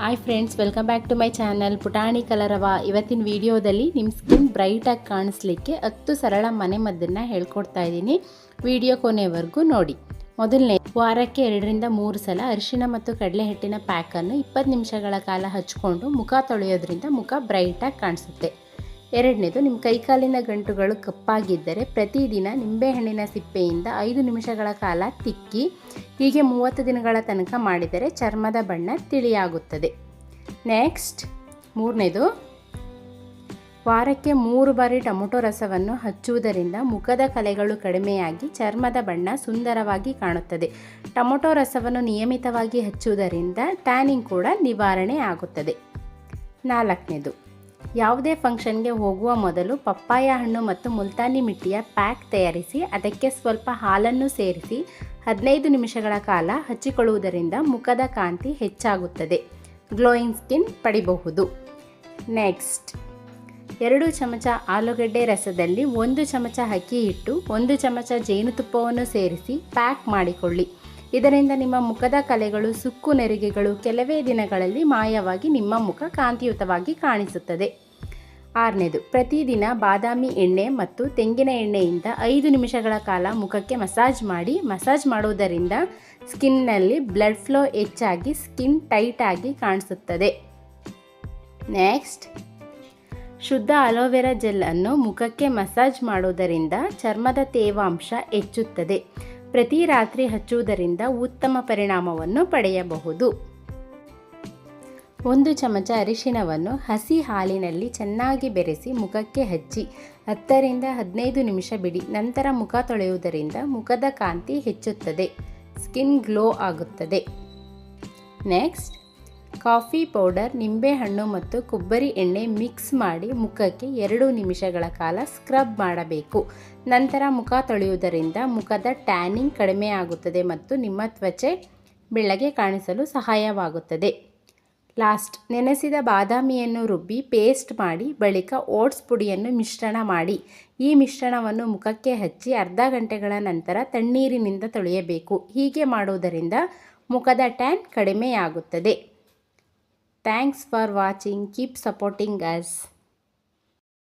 Hi friends welcome back to my channel Putani Kalarava ಇವತ್ತಿನ ವಿಡಿಯೋದಲ್ಲಿ ನಿಮ್ಮ ಸ್ಕಿನ್ ಬ್ರೈಟಾಗಿ ಕಾಣಿಸ್ಲಿಕ್ಕೆ ಹತ್ತು ಸರಳ ಮನೆ ಮದ್ದನ್ನು ಹೇಳ್ಕೊಡ್ತಾ ಇದ್ದೀನಿ. ವಿಡಿಯೋ ಕೊನೆವರೆಗೂ ನೋಡಿ. ಮೊದಲನೇ, ವಾರಕ್ಕೆ ಎರಡರಿಂದ ಮೂರು ಸಲ ಅರಿಶಿನ ಮತ್ತು ಕಡಲೆ ಹಿಟ್ಟಿನ ಪ್ಯಾಕನ್ನು ಇಪ್ಪತ್ತು ನಿಮಿಷಗಳ ಕಾಲ ಹಚ್ಕೊಂಡು ಮುಖ ತೊಳೆಯೋದ್ರಿಂದ ಮುಖ ಬ್ರೈಟಾಗಿ ಕಾಣಿಸುತ್ತೆ. ಎರಡನೇದು, ನಿಮ್ಮ ಕೈಕಾಲಿನ ಗಂಟುಗಳು ಕಪ್ಪಾಗಿದ್ದರೆ ಪ್ರತಿದಿನ ನಿಂಬೆಹಣ್ಣಿನ ಸಿಪ್ಪೆಯಿಂದ ಐದು ನಿಮಿಷಗಳ ಕಾಲ ತಿಕ್ಕಿ, ಹೀಗೆ ಮೂವತ್ತು ದಿನಗಳ ತನಕ ಮಾಡಿದರೆ ಚರ್ಮದ ಬಣ್ಣ ತಿಳಿಯಾಗುತ್ತದೆ. ನೆಕ್ಸ್ಟ್, ಮೂರನೇದು, ವಾರಕ್ಕೆ ಮೂರು ಬಾರಿ ಟೊಮೊಟೊ ರಸವನ್ನು ಹಚ್ಚುವುದರಿಂದ ಮುಖದ ಕಲೆಗಳು ಕಡಿಮೆಯಾಗಿ ಚರ್ಮದ ಬಣ್ಣ ಸುಂದರವಾಗಿ ಕಾಣುತ್ತದೆ. ಟೊಮೊಟೊ ರಸವನ್ನು ನಿಯಮಿತವಾಗಿ ಹಚ್ಚುವುದರಿಂದ ಟ್ಯಾನಿಂಗ್ ಕೂಡ ನಿವಾರಣೆ ಆಗುತ್ತದೆ. ನಾಲ್ಕನೇದು ಯಾವುದೇ ಫಂಕ್ಷನ್ಗೆ ಹೋಗುವ ಮೊದಲು ಪಪ್ಪಾಯ ಹಣ್ಣು ಮತ್ತು ಮುಲ್ತಾನಿ ಮಿಟ್ಟಿಯ ಪ್ಯಾಕ್ ತಯಾರಿಸಿ, ಅದಕ್ಕೆ ಸ್ವಲ್ಪ ಹಾಲನ್ನು ಸೇರಿಸಿ ಹದಿನೈದು ನಿಮಿಷಗಳ ಕಾಲ ಹಚ್ಚಿಕೊಳ್ಳುವುದರಿಂದ ಮುಖದ ಕಾಂತಿ ಹೆಚ್ಚಾಗುತ್ತದೆ, ಗ್ಲೋಯಿಂಗ್ ಸ್ಕಿನ್ ಪಡಿಬಹುದು. ನೆಕ್ಸ್ಟ್, ಎರಡು ಚಮಚ ಆಲೂಗಡ್ಡೆ ರಸದಲ್ಲಿ ಒಂದು ಚಮಚ ಅಕ್ಕಿ ಹಿಟ್ಟು, ಒಂದು ಚಮಚ ಜೇನುತುಪ್ಪವನ್ನು ಸೇರಿಸಿ ಪ್ಯಾಕ್ ಮಾಡಿಕೊಳ್ಳಿ. ಇದರಿಂದ ನಿಮ್ಮ ಮುಖದ ಕಲೆಗಳು, ಸುಕ್ಕು ನೆರಿಗೆಗಳು ಕೆಲವೇ ದಿನಗಳಲ್ಲಿ ಮಾಯವಾಗಿ ನಿಮ್ಮ ಮುಖ ಕಾಂತಿಯುತವಾಗಿ ಕಾಣಿಸುತ್ತದೆ. ಆರನೇದು, ಪ್ರತಿದಿನ ಬಾದಾಮಿ ಎಣ್ಣೆ ಮತ್ತು ತೆಂಗಿನ ಎಣ್ಣೆಯಿಂದ ಐದು ನಿಮಿಷಗಳ ಕಾಲ ಮುಖಕ್ಕೆ ಮಸಾಜ್ ಮಾಡಿ, ಮಸಾಜ್ ಮಾಡುವುದರಿಂದ ಸ್ಕಿನ್ನಲ್ಲಿ ಬ್ಲಡ್ ಫ್ಲೋ ಹೆಚ್ಚಾಗಿ, ಸ್ಕಿನ್ ಟೈಟಾಗಿ ಕಾಣಿಸುತ್ತದೆ. ನೆಕ್ಸ್ಟ್, ಶುದ್ಧ ಅಲೋವೆರಾ ಜೆಲ್ಲನ್ನು ಮುಖಕ್ಕೆ ಮಸಾಜ್ ಮಾಡುವುದರಿಂದ ಚರ್ಮದ ತೇವಾಂಶ ಹೆಚ್ಚುತ್ತದೆ. ಪ್ರತಿ ರಾತ್ರಿ ಹಚ್ಚುವುದರಿಂದ ಉತ್ತಮ ಪರಿಣಾಮವನ್ನು ಪಡೆಯಬಹುದು. ಒಂದು ಚಮಚ ಅರಿಶಿಣವನ್ನು ಹಸಿ ಹಾಲಿನಲ್ಲಿ ಚೆನ್ನಾಗಿ ಬೆರೆಸಿ ಮುಖಕ್ಕೆ ಹಚ್ಚಿ, ಹತ್ತರಿಂದ ಹದಿನೈದು ನಿಮಿಷ ಬಿಡಿ. ನಂತರ ಮುಖ ತೊಳೆಯುವುದರಿಂದ ಮುಖದ ಕಾಂತಿ ಹೆಚ್ಚುತ್ತದೆ. ಸ್ಕಿನ್ ಗ್ಲೋ ಆಗುತ್ತದೆ. ನೆಕ್ಸ್ಟ್ ಕಾಫಿ ಪೌಡರ್, ನಿಂಬೆಹಣ್ಣು ಮತ್ತು ಕೊಬ್ಬರಿ ಎಣ್ಣೆ ಮಿಕ್ಸ್ ಮಾಡಿ ಮುಖಕ್ಕೆ ಎರಡು ನಿಮಿಷಗಳ ಕಾಲ ಸ್ಕ್ರಬ್ ಮಾಡಬೇಕು. ನಂತರ ಮುಖ ತೊಳೆಯುವುದರಿಂದ ಮುಖದ ಟ್ಯಾನಿಂಗ್ ಕಡಿಮೆ ಆಗುತ್ತದೆ ಮತ್ತು ನಿಮ್ಮ ತ್ವಚೆ ಬೆಳ್ಳಗೆ ಕಾಣಿಸಲು ಸಹಾಯವಾಗುತ್ತದೆ. ಲಾಸ್ಟ್, ನೆನೆಸಿದ ಬಾದಾಮಿಯನ್ನು ರುಬ್ಬಿ ಪೇಸ್ಟ್ ಮಾಡಿ ಬಳಿಕ ಓಟ್ಸ್ ಪುಡಿಯನ್ನು ಮಿಶ್ರಣ ಮಾಡಿ. ಈ ಮಿಶ್ರಣವನ್ನು ಮುಖಕ್ಕೆ ಹಚ್ಚಿ ಅರ್ಧ ಗಂಟೆಗಳ ನಂತರ ತಣ್ಣೀರಿನಿಂದ ತೊಳೆಯಬೇಕು. ಹೀಗೆ ಮಾಡುವುದರಿಂದ ಮುಖದ ಟ್ಯಾನ್ ಕಡಿಮೆಯಾಗುತ್ತದೆ. Thanks for watching. Keep supporting us.